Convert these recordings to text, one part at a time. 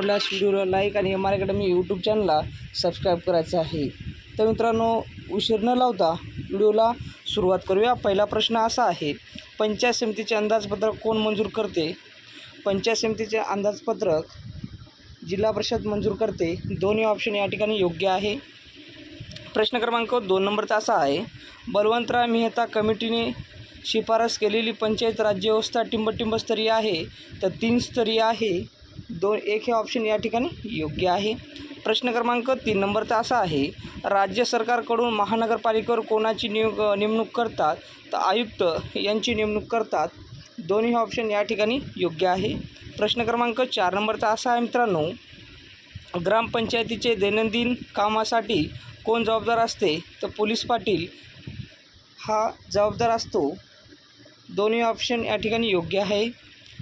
आवडल्यास व्हिडिओला लाईक आणि एम आर अकॅडमी यूट्यूब चॅनलला सबस्क्राईब करायचं आहे. तर मित्रांनो उशीर न लावता व्हिडिओला सुरुवात करूया. पहिला प्रश्न असा आहे पंचायत समितीचे अंदाजपत्रक कोण मंजूर करते? पंचायत समितीचे अंदाजपत्रक जिल्हा परिषद मंजूर करते. दोन्ही ऑप्शन या ठिकाणी योग्य आहे. प्रश्न क्रमांक दोन नंबरचा असा आहे बलवंतराव मेहता कमिटीने शिफारस केलेली पंचायत राज्यव्यवस्था टिंबटिंबस्तरीय आहे. तर तीन स्तरीय आहे. दोन एक हे ऑप्शन या ठिकाणी योग्य आहे. प्रश्न क्रमांक तीन नंबरचा असा आहे राज्य सरकारकडून महानगरपालिकेवर कोणाची नियोग नेमणूक करतात? तर आयुक्त यांची नेमणूक करतात. दोन्ही ऑप्शन या ठिकाणी योग्य आहे. प्रश्न क्रमांक चार नंबरचा असा आहे मित्रांनो ग्रामपंचायतीचे दैनंदिन कामासाठी कोण जबाबदार असते? तर पोलीस पाटील हा जबाबदार असतो. दोन्ही ऑप्शन या ठिकाणी योग्य आहे.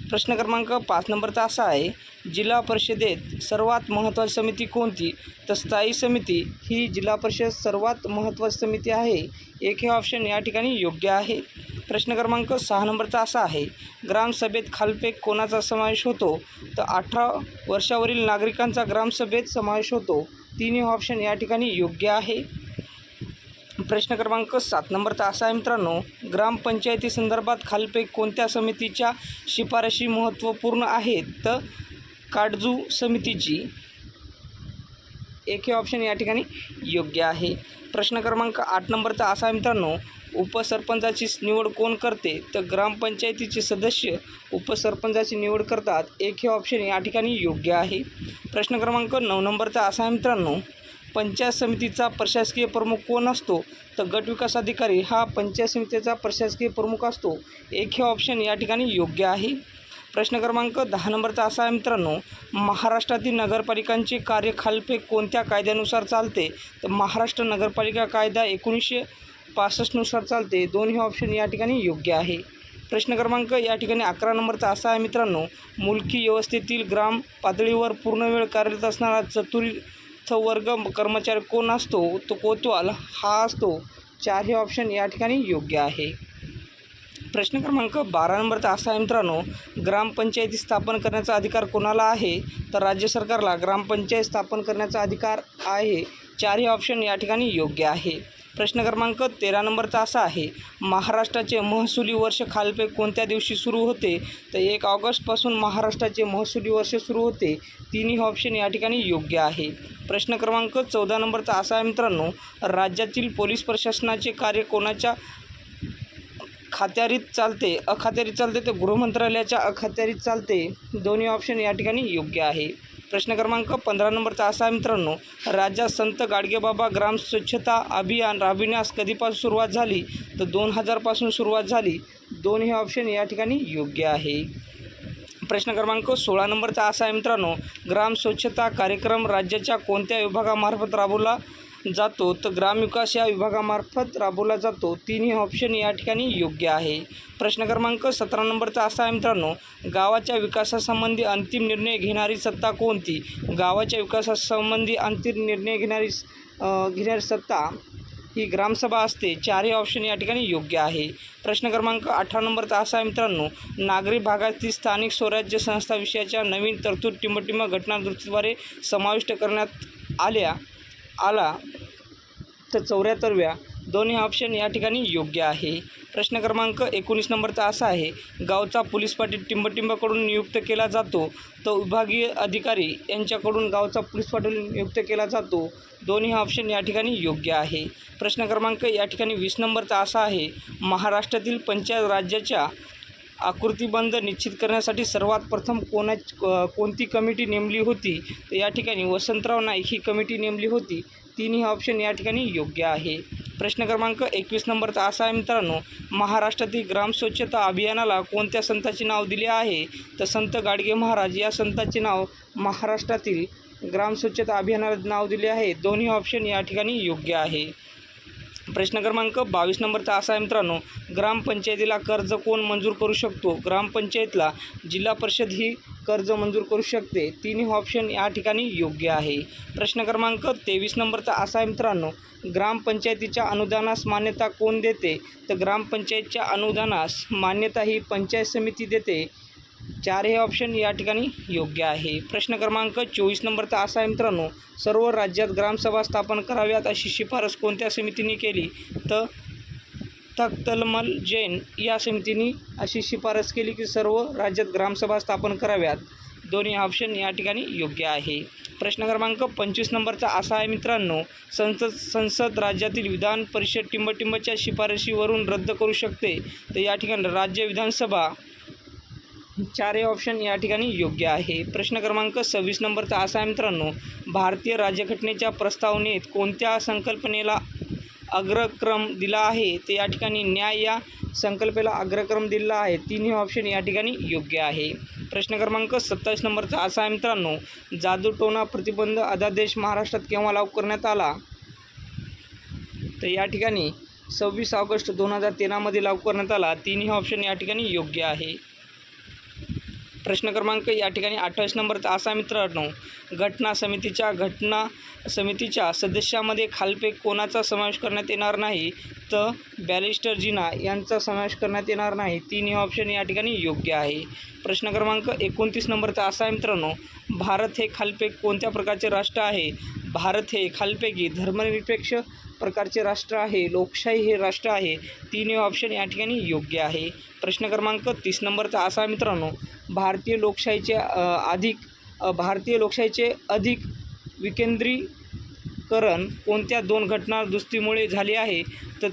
प्रश्न क्रमांक पाच नंबरचा असा आहे जिल्हा परिषदेत सर्वात महत्त्वाची समिती कोणती? तर स्थायी समिती ही जिल्हा परिषद सर्वात महत्त्वाची समिती आहे. एक हे ऑप्शन या ठिकाणी योग्य आहे. प्रश्न क्रमांक सहा नंबरचा असा आहे. ग्रामसभेत खालपेक कोणाचा समावेश होतो? तर अठरा वर्षावरील नागरिकांचा ग्रामसभेत समावेश होतो. तिन्ही ऑप्शन या ठिकाणी योग्य आहे. प्रश्न क्रमांक सात नंबरचा असा आहे मित्रांनो. ग्रामपंचायती संदर्भात खालपैकी कोणत्या समितीच्या शिफारशी महत्त्वपूर्ण आहेत? तर काटजू समितीची एक हे ऑप्शन या ठिकाणी योग्य आहे. प्रश्न क्रमांक आठ नंबरचा असा आहे मित्रांनो उपसरपंचाची निवड कोण करते? तर ग्रामपंचायतीचे सदस्य उपसरपंचाची निवड करतात. एक हे ऑप्शन या ठिकाणी योग्य आहे. प्रश्न क्रमांक नऊ नंबरचा असा आहे मित्रांनो पंचायत समितीचा प्रशासकीय प्रमुख कोण असतो? तर गट विकास अधिकारी हा पंचायत समितीचा प्रशासकीय प्रमुख असतो. एक हे ऑप्शन या ठिकाणी योग्य आहे. प्रश्न क्रमांक दहा नंबरचा असा आहे मित्रांनो महाराष्ट्रातील नगरपालिकांचे कार्य खालपे कोणत्या कायद्यानुसार चालते? तर महाराष्ट्र नगरपालिका कायदा एकोणीसशे पासष्टनुसार चालते. दोन्ही ऑप्शन या ठिकाणी योग्य आहे. प्रश्न क्रमांक या ठिकाणी अकरा नंबरचा असा आहे मित्रांनो मुलकी व्यवस्थेतील ग्राम पातळीवर पूर्ण वेळ कार्यरत असणारा चतुर्थ वर्ग कर्मचारी कोण असतो? तो कोतवाल. हा असतो. चार हे ऑप्शन या ठिकाणी योग्य आहे. प्रश्न क्रमांक बारा नंबरचा असा आहे मित्रांनो ग्रामपंचायती स्थापन करण्याचा अधिकार कोणाला आहे? तर राज्य सरकारला ग्रामपंचायत स्थापन करण्याचा अधिकार आहे. चारही ऑप्शन या ठिकाणी योग्य आहे. प्रश्न क्रमांक तेरा नंबरचा असा आहे महाराष्ट्राचे महसुली वर्ष खालपे कोणत्या दिवशी सुरू होते? तर एक ऑगस्टपासून महाराष्ट्राचे महसुली वर्ष सुरू होते. तिन्ही ऑप्शन या ठिकाणी योग्य आहे. प्रश्न क्रमांक चौदा नंबरचा असा आहे मित्रांनो राज्यातील पोलीस प्रशासनाचे कार्य कोणाच्या खात्यारीत चालते. अखात्यारीत चालते तर गृहमंत्रालयाच्या अखात्यारीत चालते. दोन्ही ऑप्शन या ठिकाणी योग्य आहे. प्रश्न क्रमांक पंधरा नंबरचा असा आहे मित्रांनो. राज्यात संत गाडगेबाबा ग्राम स्वच्छता अभियान राबविण्यास कधीपासून सुरुवात झाली? तर दोन हजारपासून सुरुवात झाली. दोन्ही ऑप्शन या ठिकाणी योग्य आहे. प्रश्न क्रमांक सोळा नंबरचा असा आहे मित्रांनो. ग्राम स्वच्छता कार्यक्रम राज्याच्या कोणत्या विभागामार्फत राबवला जातो तर ग्रामविकास या विभागामार्फत राबवला जातो. तिन्ही ऑप्शन या ठिकाणी योग्य आहे. प्रश्न क्रमांक सतरा नंबरचा असा आहे मित्रांनो. गावाच्या विकासासंबंधी अंतिम निर्णय घेणारी सत्ता कोणती? गावाच्या विकासासंबंधी अंतिम निर्णय घेणारी घेणारी सत्ता ही ग्रामसभा असते. चारही ऑप्शन या ठिकाणी योग्य आहे. प्रश्न क्रमांक अठरा नंबरचा असा आहे मित्रांनो. नागरी भागातील स्थानिक स्वराज्य संस्था विषयाच्या नवीन तरतूद टिंबटिंब घटनादृष्टीद्वारे समाविष्ट करण्यात आल्या. आला तर चौऱ्याहत्तरव्या दोन्ही ऑप्शन या ठिकाणी योग्य आहे. प्रश्न क्रमांक एकोणीस नंबरचा असा आहे गावचा पोलीस पाटील टिंबटिंबाकडून नियुक्त केला जातो तो विभागीय अधिकारी यांच्याकडून गावचा पोलीस पाटील नियुक्त केला जातो दोन्ही ऑप्शन या ठिकाणी योग्य आहे. प्रश्न क्रमांक या ठिकाणी वीस नंबरचा असा आहे महाराष्ट्रातील पंचायत राज्याच्या आकृतीबंध निश्चित करण्यासाठी सर्वात प्रथम कोणा कोणती कमिटी नेमली होती तर या ठिकाणी वसंतराव नाईक ही कमिटी नेमली होती. तिन्ही ऑप्शन या ठिकाणी योग्य आहे. प्रश्न क्रमांक एकवीस नंबरचा असा आहे मित्रांनो महाराष्ट्रातील ग्राम स्वच्छता अभियानाला कोणत्या संताचे नाव दिले आहे? तर संत गाडगे महाराज या संताचे नाव महाराष्ट्रातील ग्राम स्वच्छता अभियानाला नाव दिले आहे. दोन्ही ऑप्शन या ठिकाणी योग्य आहे. प्रश्न क्रमांक बावीस नंबरचा असा आहे मित्रांनो ग्रामपंचायतीला कर्ज कोण मंजूर करू शकतो? ग्रामपंचायतला जिल्हा परिषद ही कर्ज मंजूर करू शकते. तिन्ही ऑप्शन या ठिकाणी योग्य आहे. प्रश्न क्रमांक तेवीस नंबरचा असा आहे मित्रांनो ग्रामपंचायतीच्या अनुदानास मान्यता कोण देते? तर ग्रामपंचायतच्या अनुदानास मान्यता ही पंचायत समिती देते. चार हे ऑप्शन या ठिकाणी योग्य आहे. प्रश्न क्रमांक चोवीस नंबरचा असा आहे मित्रांनो सर्व राज्यात ग्रामसभा स्थापन कराव्यात अशी शिफारस कोणत्या समितीने केली? तर तख्तलमल जैन या समितीने अशी शिफारस केली की सर्व राज्यात ग्रामसभा स्थापन कराव्यात. दोन्ही ऑप्शन या ठिकाणी योग्य आहे. प्रश्न क्रमांक पंचवीस नंबरचा असा आहे मित्रांनो संसद संसद राज्यातील विधान परिषद टिंबटिंबच्या शिफारशीवरून रद्द करू शकते. तर या ठिकाणी राज्य विधानसभा चारही ऑप्शन या ठिकाणी योग्य आहे. प्रश्न क्रमांक सव्वीस नंबरचा असा आहे मित्रांनो भारतीय राज्यघटनेच्या प्रस्तावनेत कोणत्या संकल्पनेला अग्रक्रम दिला आहे? ते या ठिकाणी न्याय या संकल्पेला अग्रक्रम दिला आहे. तिन्ही ऑप्शन या ठिकाणी योग्य आहे. प्रश्न क्रमांक सत्तावीस नंबरचा असा आहे मित्रांनो जादूटोणा प्रतिबंध अध्यादेश महाराष्ट्रात केव्हा लागू करण्यात आला? तर या ठिकाणी सव्वीस ऑगस्ट दोन हजार तेरामध्ये लागू करण्यात आला. तिन्ही ऑप्शन या ठिकाणी योग्य आहे. प्रश्न क्रमांक या ठिकाणी अठ्ठावीस नंबरचा असा मित्रांनो घटना समितीच्या घटना समितीच्या सदस्यामध्ये खालपे कोणाचा समावेश करण्यात येणार नाही? तर बॅलिस्टर जिना यांचा समावेश करण्यात येणार नाही. तिन्ही ऑप्शन या ठिकाणी योग्य आहे. प्रश्न क्रमांक एकोणतीस नंबरचा असा आहे मित्रांनो भारत हे खालपे कोणत्या प्रकारचे राष्ट्र आहे? भारत हे खालपैकी धर्मनिरपेक्ष प्रकारचे राष्ट्र आहे लोकशाही हे राष्ट्र आहे तिन्ही ऑप्शन या ठिकाणी योग्य आहे. प्रश्न क्रमांक तीस नंबरचा असा मित्रांनो भारतीय लोकशाहीचे अधिक भारतीय लोकशाहीचे अधिक विकेंद्रीकरण कोणत्या दोन घटना दुरुस्तीमुळे झाले आहे? तर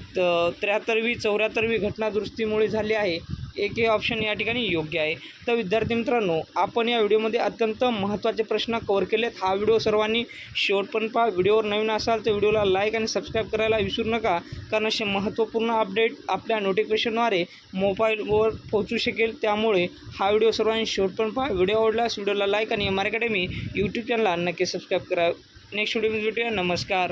त्र्याहत्तरवी चौऱ्याहत्तरवी घटना दुरुस्तीमुळे झाले आहे. एक हे ऑप्शन या ठिकाणी योग्य आहे. तर विद्यार्थी मित्रांनो आपण या व्हिडिओमध्ये अत्यंत महत्त्वाचे प्रश्न कव्हर केलेत. हा व्हिडिओ सर्वांनी शेवटपर्यंत पहा. व्हिडिओवर नवीन असाल तर व्हिडिओला लाईक आणि सबस्क्राईब करायला विसरू नका. कारण असे महत्त्वपूर्ण अपडेट आपल्या नोटिफिकेशनद्वारे मोबाईलवर पोहोचू शकेल. त्यामुळे हा व्हिडिओ सर्वांनी शेवटपर्यंत पहा. व्हिडिओ आवडल्यास व्हिडिओला लाईक आणि एम आर अकॅडमी यूट्यूब चॅनलला नक्की सबस्क्राईब करा. नेक्स्ट व्हिडिओ भेटूया. नमस्कार.